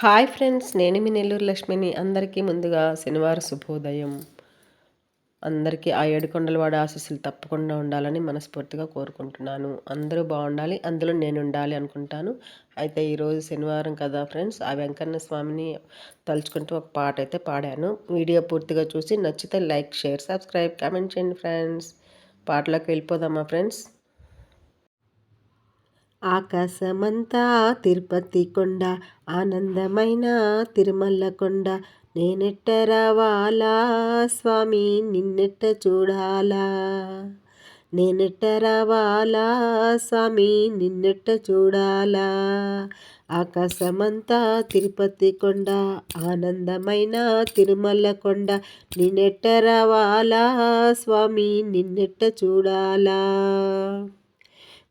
Hi friends నేను మీ నెల్లూరు లక్ష్మిని. అందరికీ ముందుగా శనివారం శుభోదయం. అందరికీ ఆ ఏడుకొండలవాడ ఆశీస్సులు తప్పకుండా ఉండాలని మనస్ఫూర్తిగా కోరుకుంటున్నాను. అందరూ బాగుండాలి అందులో నేను ఉండాలి అనుకుంటాను. అయితే ఈరోజు శనివారం కదా ఫ్రెండ్స్ ఆ వెంకన్న స్వామిని తలుచుకుంటూ ఒక పాట అయితే పాడాను. వీడియో పూర్తిగా చూసి నచ్చితే లైక్ షేర్ సబ్స్క్రైబ్ కామెంట్ చేయండి ఫ్రెండ్స్. పాటలోకి వెళ్ళిపోదామా ఫ్రెండ్స్? ఆకాశమంతా తిరుపతి కొండ ఆనందమైన తిరుమల కొండ. నేనెట్ట రావాలా స్వామి నిన్నెట్ట చూడాలా? నేనెట్ట రావాలా స్వామి నిన్నెట్ట చూడాలా? ఆకాశమంతా తిరుపతి కొండ ఆనందమైన తిరుమల కొండ. నిన్నెట్ట రావాలా స్వామి నిన్నెట్ట చూడాలా?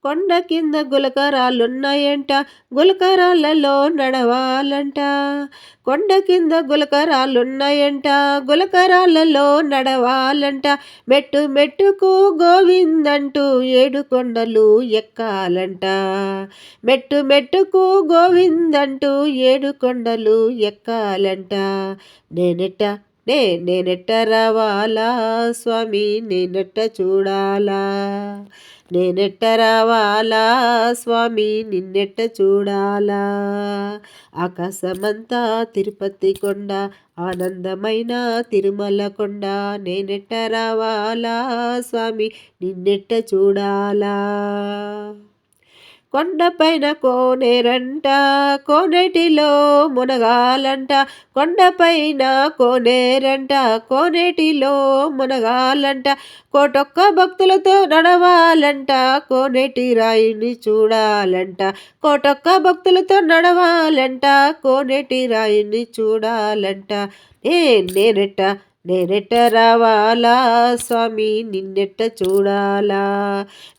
కొండ కింద గులకరాలున్నాయంట గులకరాళ్ళలో నడవాలంట. కొండ కింద గులకరాలున్నాయంట గులకరాళ్ళలో నడవాలంట. మెట్టు మెట్టుకు గోవిందంటూ ఏడు కొండలు ఎక్కాలంట. మెట్టు మెట్టుకు గోవిందంటూ ఏడు కొండలు ఎక్కాలంట. నేనెట్ట నే నేనెట్ట రావాలా స్వామి నేనెట్ట చూడాలా. నేనెట్ట రావాలా స్వామి నిన్నెట్ట చూడాలా. ఆకాశమంతా తిరుపతి కొండ ఆనందమైన తిరుమల కొండ నేనెట్ట రావాలా స్వామి నిన్నెట్ట చూడాలా. కొండపైన కోనేరంట కోనేటిలో మునగాలంట. కొండపైన కోనేరంట కోనేటిలో మునగాలంట. కోటొక్క భక్తులతో నడవాలంట కోనేటి రాయిని చూడాలంట. కోటొక్క భక్తులతో నడవాలంట కోనేటి రాయిని చూడాలంట. ఏ నేనెట్ట రావాలా స్వామి నిన్నెట్ట చూడాలా?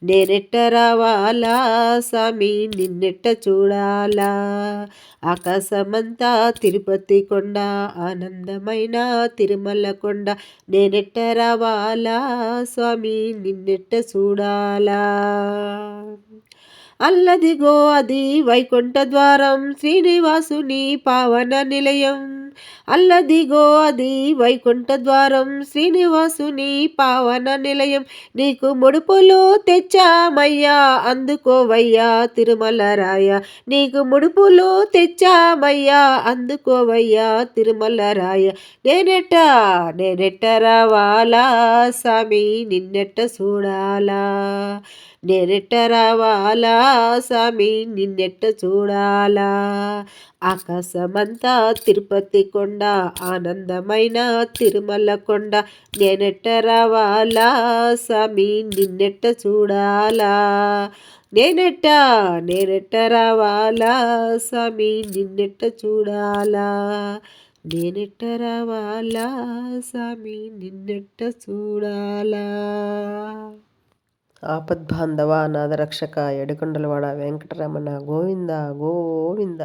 నేనెట్ట రావాలా స్వామి నిన్నెట్ట చూడాలా? ఆకాశమంతా తిరుపతి కొండ ఆనందమైన తిరుమల కొండ. నేనెట్ట రావాలా స్వామి నిన్నెట్ట చూడాలా? అల్లదిగో అది వైకుంఠ ద్వారం శ్రీనివాసుని పావన నిలయం. అల్లదిగో అది వైకుంఠ ద్వారం శ్రీనివాసుని పావన నిలయం. నీకు ముడుపులు తెచ్చామయ్యా అందుకోవయ్యా తిరుమల రాయ. నీకు ముడుపులు తెచ్చామయ్యా అందుకోవయ్యా తిరుమల రాయ. నేనెట్ట నేనెట్ట రావాలా స్వామి నిన్నెట్ట చూడాలా? నేనెట్ట రావాలా స్వామి నిన్నెట్ట చూడాలా? ఆకాశమంతా తిరుపతి కొండ ఆనందమైన తిరుమల కొండ నేనెట్ట రావాలా స్వామి? నిన్నెట్ట చూడాలా? నేనెట్ట నేనెట్ట రావాలా స్వామి? నిన్నెట్ట చూడాలా? నేనెట్ట రావాలా స్వామి? నిన్నెట్ట చూడాలా? ఆపద్బాంధవ నాదరక్షక ఎడుకొండలవాడ వెంకటరమణ గోవింద గోవింద.